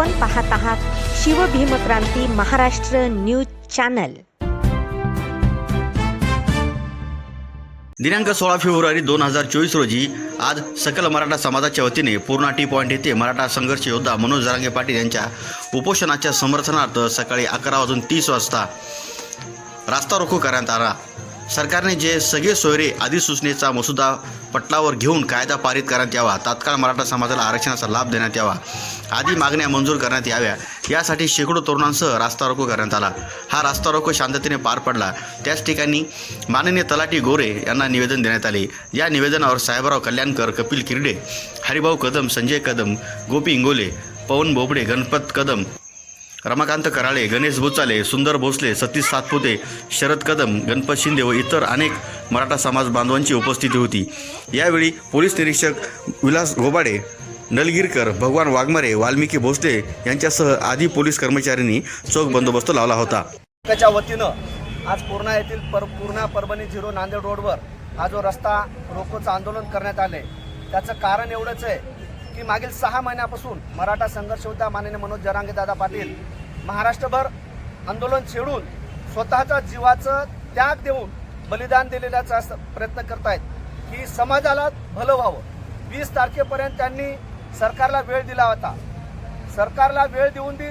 आपण पाहत आहात शिवभीमक्रांती महाराष्ट्र न्यूज चॅनल. दिनांक सोळा फेब्रुवारी दोन हजार चोवीस रोजी आज सकल मराठा समाजाच्या वतीने पूर्णा टी पॉईंट येथे मराठा संघर्ष योद्धा मनोज जरांगे पाटील यांच्या उपोषणाच्या समर्थनार्थ सकाळी अकरा वाजून तीस वाजता रास्ता रोको करण्यात आला. सरकारने जे सगळे सोयरे अधिसूचनेचा मसुदा पटलावर घेऊन कायदा पारित करण्यात यावा. तात्काळ मराठा समाजाला आरक्षणाचा लाभ देण्यात यावा. आदी मागण्या मंजूर करण्यात याव्या. यासाठी शेकडो तरुणांसह रास्ता रोको करण्यात आला. हा रास्ता रोको शांततेने पार पडला. त्याच ठिकाणी माननीय तलाठी गोरे यांना निवेदन देण्यात आले. या निवेदनावर साहेबराव कल्याणकर कपिल किर्डे हरिभाऊ कदम संजय कदम गोपी इंगोले पवन बोबडे गणपत कदम रमाकांत कराळे गणेश भुचाले सुंदर भोसले सतीश सातपुते शरद कदम गणपत शिंदे व इतर अनेक मराठा समाज बांधवांची उपस्थिती होती. यावेळी पोलीस निरीक्षक विलास घोबाडे नलगिरकर भगवान वाघमारे वाल्मिकी भोसले यांच्यासह आदी पोलीस कर्मचाऱ्यांनी चोख बंदोबस्त लावला होता. त्याच्या वतीनं आज पूर्णा येथील पर पूर्णा परभणी झिरो नांदेड रोडवर हा जो रस्ता रोकोचं आंदोलन करण्यात आले त्याचं कारण एवढंच आहे की मागील सहा महिन्यापासून मराठा संघर्ष होता. माननीय मनोज जरांगे दादा पाटील महाराष्ट्रभर आंदोलन छेडून स्वतःच्या जीवाचं त्याग देऊन बलिदान दिलेल्याचा प्रयत्न करतायत. की समाजाला भलं व्हावं. वीस तारखेपर्यंत त्यांनी सरकारला वेळ दिला होता. सरकारला वेळ देऊन बी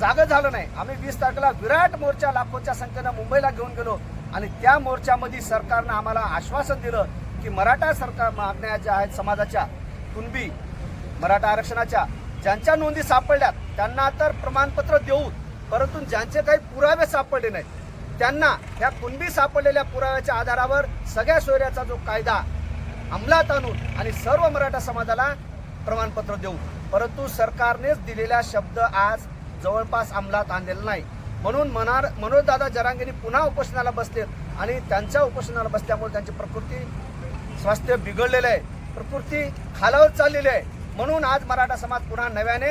जागं झालं नाही. आम्ही वीस तारखेला विराट मोर्चा लाखोच्या संख्येनं मुंबईला घेऊन गेलो आणि त्या मोर्चामध्ये सरकारनं आम्हाला आश्वासन दिलं की मराठा सरकार मागण्या ज्या आहेत समाजाच्या कुणबी मराठा आरक्षणाच्या ज्यांच्या नोंदी सापडल्यात त्यांना तर प्रमाणपत्र देऊ परंतु ज्यांचे काही पुरावे सापडले नाहीत त्यांना ह्या कुणबी सापडलेल्या पुराव्याच्या आधारावर सगळ्या सोयऱ्याचा जो कायदा अंमलात आणून आणि सर्व मराठा समाजाला प्रमाणपत्र देऊ परंतु सरकारनेच दिलेला शब्द आज जवळपास अंमलात आणलेला नाही. म्हणून मनार मनोजदादा जरांगेनी पुन्हा उपोषणाला बसलेत आणि त्यांच्या उपोषणाला बसल्यामुळे त्यांची प्रकृती स्वास्थ्य बिघडलेलं आहे. प्रकृती खालावत चाललेली आहे. म्हणून आज मराठा समाज पुन्हा नव्याने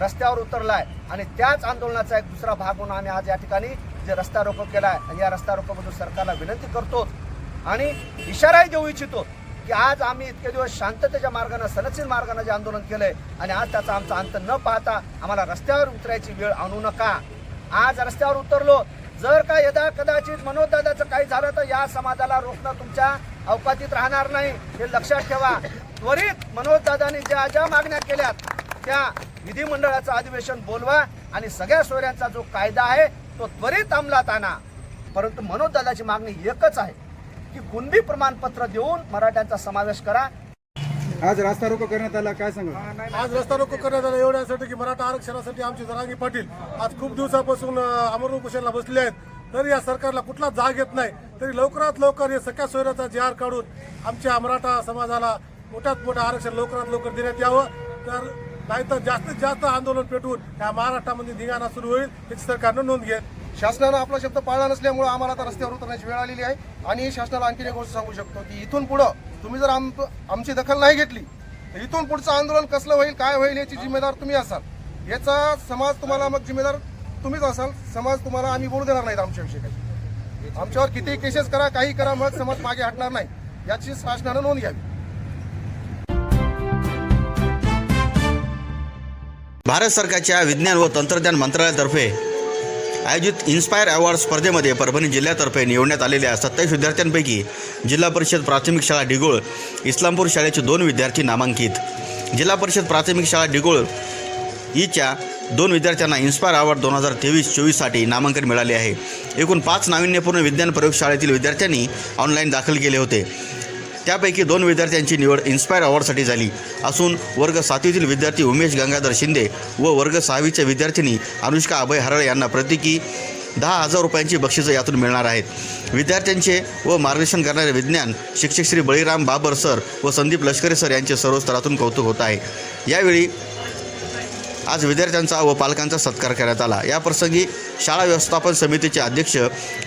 रस्त्यावर उतरला आहे आणि त्याच आंदोलनाचा एक दुसरा भाग म्हणून आम्ही आज या ठिकाणी जे रस्ता रोको केला आहे या रस्ता रोकोबद्दल सरकारला विनंती करतो आणि इशाराही देऊ इच्छितो की आज आम्ही इतके दिवस शांततेच्या मार्गानं सनदशील मार्गानं जे आंदोलन केलंय आणि आज त्याचा आमचा अंत न पाहता आम्हाला रस्त्यावर उतरायची वेळ आणू नका. आज रस्त्यावर उतरलो जर का यदा कदाचित मनोजदादाचं काही झालं तर या समाजाला रोखणं तुमच्या अवकातीत राहणार नाही. हे लक्षात ठेवा. त्वरित मनोजदादांनी ज्या ज्या मागण्या केल्यात त्या विधिमंडळाचं अधिवेशन बोलवा आणि सगळ्या सोयऱ्यांचा जो कायदा आहे तो त्वरित अंमलात आणा. परंतु मनोजदादाची मागणी एकच आहे की कुणबी प्रमाणपत्र देऊन मराठ्यांचा समावेश करा. आज रास्ता रोको करण्यात आला काय सांगा आज रस्ता रोको करण्यात आला एवढ्यासाठी की मराठा आरक्षणासाठी आमचे जरांगी पाटील आज खूप दिवसापासून अमर उपोषणाला बसले आहेत. तरी या सरकारला कुठला जाग येत नाही. तरी लवकरात लवकर हे सगळ्या सोयऱ्याचा जी आर काढून आमच्या मराठा समाजाला मोठ्यात मोठं आरक्षण लवकरात लवकर देण्यात यावं. तर नाहीतर जास्तीत जास्त आंदोलन पेटवून या महाराष्ट्रामध्ये धिंगाणा सुरू होईल याची सरकारनं नोंद घेत शासनानं आपला शब्द पाळला नसल्यामुळे आम्हाला आता रस्त्यावर उतरण्याची वेळ आलेली आहे. आणि शासनाला आणखीन एक गोष्ट सांगू शकतो की इथून पुढं तुम्ही जर आम आमची दखल नाही घेतली तर इथून पुढचं आंदोलन कसलं होईल काय होईल याची जिम्मेदार तुम्ही असाल. याचा समाज तुम्हाला मग जिम्मेदार तुम्हीच असाल. समाज तुम्हाला आम्ही बोलू देणार नाहीत आमच्याविषयी काही. आमच्यावर किती केसेस करा काही करा मग समाज मागे हटणार नाही. याची शासनानं नोंद घ्यावी. भारत सरकारच्या विज्ञान व तंत्रज्ञान मंत्रालयातर्फे आयोजित इन्स्पायर अवॉर्ड स्पर्धेमध्ये परभणी जिल्ह्यातर्फे निवडण्यात आलेल्या सत्तावीस विद्यार्थ्यांपैकी जिल्हा परिषद प्राथमिक शाळा डिगोळ इस्लामपूर शाळेचे दोन विद्यार्थी नामांकित. जिल्हा परिषद प्राथमिक शाळा डिगोळ ईच्या दोन विद्यार्थ्यांना इन्स्पायर अवॉर्ड दोन हजार तेवीस चोवीससाठी नामांकन मिळाले आहे. एकूण पाच नाविन्यपूर्ण विज्ञान प्रयोगशाळेतील विद्यार्थ्यांनी ऑनलाईन दाखल केले होते. त्यापैकी दोन विद्यार्थ्यांची निवड इन्स्पायर अवॉर्डसाठी झाली. असून वर्ग सातवीतील विद्यार्थी उमेश गंगाधर शिंदे व वर्ग सहावीच्या विद्यार्थिनी अनुष्का अभय हरळे यांना प्रत्येकी दहा हजार रुपयांची बक्षिसं यातून मिळणार आहेत. विद्यार्थ्यांचे व मार्गदर्शन करणारे विज्ञान शिक्षक श्री बळीराम बाबर सर व संदीप लष्करे सर यांचे सर्व स्तरातून कौतुक होत आहे. यावेळी आज विद्यार्थ्यांचा व पालकांचा सत्कार करण्यात आला. या प्रसंगी शाळा व्यवस्थापन समितीचे अध्यक्ष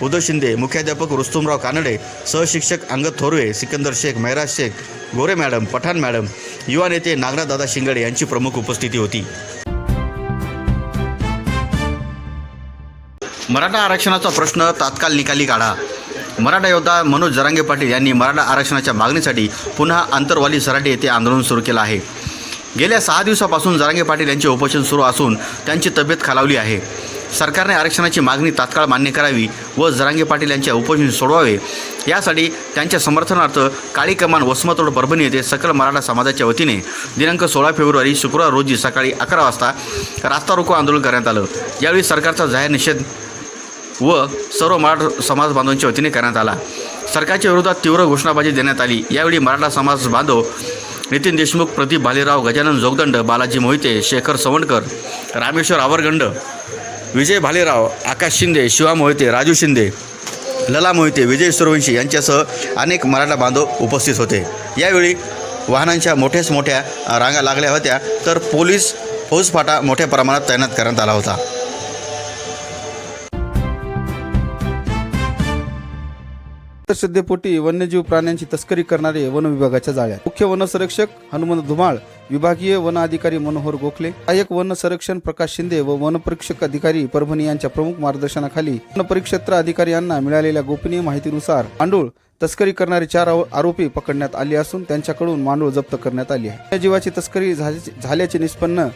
उदय शिंदे मुख्याध्यापक रुस्तुमराव कानडे सहशिक्षक अंगद थोरवे सिकंदर शेख मेहराज शेख गोरे मॅडम पठाण मॅडम युवा नेते नागनाथदादा शिंगडे यांची प्रमुख उपस्थिती होती. मराठा आरक्षणाचा प्रश्न तात्काळ निकाली काढा. मराठा योद्धा मनोज जरांगे पाटील यांनी मराठा आरक्षणाच्या मागणीसाठी पुन्हा आंतरवाली सराटे येथे आंदोलन सुरू केलं आहे. गेल्या सहा दिवसापासून जरांगे पाटील यांचे उपोषण सुरू असून त्यांची तब्येत खालावली आहे. सरकारने आरक्षणाची मागणी तात्काळ मान्य करावी व जरांगे पाटील यांचे उपोषण सोडवावे. यासाठी त्यांच्या समर्थनार्थ काळी कमान वसमतोड परभणी येथे सकल मराठा समाजाच्या वतीने दिनांक सोळा फेब्रुवारी शुक्रवार रोजी सकाळी अकरा वाजता रास्ता रोको आंदोलन करण्यात आलं. यावेळी सरकारचा जाहीर निषेध व सर्व मराठा समाज बांधवांच्या वतीने करण्यात आला. सरकारच्या विरोधात तीव्र घोषणाबाजी देण्यात आली. यावेळी मराठा समाज बांधव नितीन देशमुख प्रदीप भालेराव गजानन जोगदंड बालाजी मोहिते शेखर सवणकर रामेश्वर आवरगंड विजय भालेराव आकाश शिंदे शिवा मोहिते राजू शिंदे लला मोहिते विजय सूर्यवंशी यांच्यासह अनेक मराठा बांधव उपस्थित होते. यावेळी वाहनांच्या मोठ्याच मोठ्या रांगा लागल्या होत्या तर पोलीस फौजफाटा मोठ्या प्रमाणात तैनात करण्यात आला होता. अंधश्रद्धेपोटी वन्यजीव प्राण्यांची तस्करी करणारे वन विभागाच्या जाळ्यात. मुख्य वनसंरक्षक हनुमंत धुमाळ विभागीय वन अधिकारी मनोहर गोखले सहाय्यक वन संरक्षण प्रकाश शिंदे व वनपरीक्षक अधिकारी परभणी यांच्या प्रमुख मार्गदर्शनाखाली वनपरिक्षेत्र अधिकारी यांना मिळालेल्या गोपनीय माहितीनुसार मांडूळ तस्करी करणारे चार आरोपी पकडण्यात आले असून त्यांच्याकडून मांडूळ जप्त करण्यात आली आहे. जीवाची तस्करी झाल्याचे निष्पन्न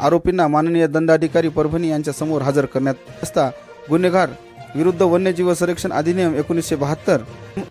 आरोपींना माननीय दंडाधिकारी परभणी यांच्या समोर हजर करण्यात असता गुन्हेगार विरुद्ध वन्यजीव संरक्षण अधिनियम एकोणीसशे बहात्तर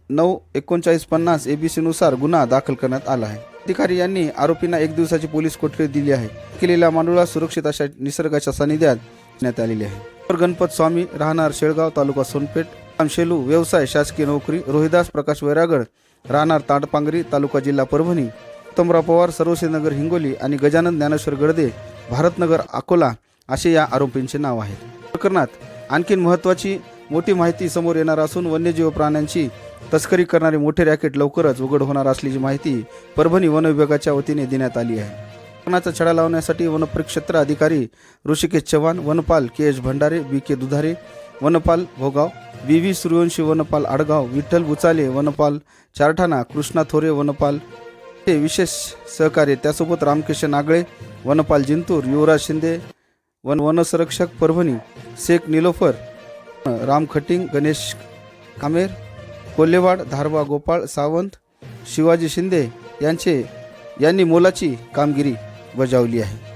नऊ एकोणचाळीस पन्नास एबीसी नुसार गुन्हा दाखल करण्यात आला आहे. अधिकारी यांनी आरोपींना एक दिवसाची पोलीस कोठडी दिली आहे. केलेल्या मांडुळा सुरक्षित अशा निसर्गाच्या सानिध्यात देण्यात आलेली आहे. गणपत स्वामी राहणार शेळगाव तालुका सोनपेठ शेलू व्यवसाय शासकीय नोकरी रोहिदास प्रकाश वैरागड राहणार ताडपांगरी तालुका जिल्हा परभणी उत्तमराव पवार सर्वश्रीनगर हिंगोली आणि गजानन ज्ञानेश्वर गडदे भारतनगर अकोला असे या आरोपींचे नाव आहे प्रकरणात आणखीन महत्त्वाची मोठी माहिती समोर येणार असून वन्यजीव प्राण्यांची तस्करी करणारे मोठे रॅकेट लवकरच उघड होणार असल्याची माहिती परभणी वन विभागाच्या वतीने देण्यात आली आहे. प्रकरणाचा छडा लावण्यासाठी वनपरिक्षेत्र अधिकारी ऋषिकेश चव्हाण वनपाल के एच भंडारे बी के दुधारे वनपाल भोगाव व्ही व्ही सूर्यवंशी वनपाल आडगाव विठ्ठल बुचाले वनपाल चारठाणा कृष्णा थोरे वनपाल हे विशेष सहकार्य त्यासोबत रामकिशन नागळे वनपाल जिंतूर युवराज शिंदे वन वनसंरक्षक परभणी शेख निलोफर राम खटिंग गणेश कामेर कोल्हेवाड धारवा गोपाळ सावंत शिवाजी शिंदे यांचे यांनी मोलाची कामगिरी बजावली आहे.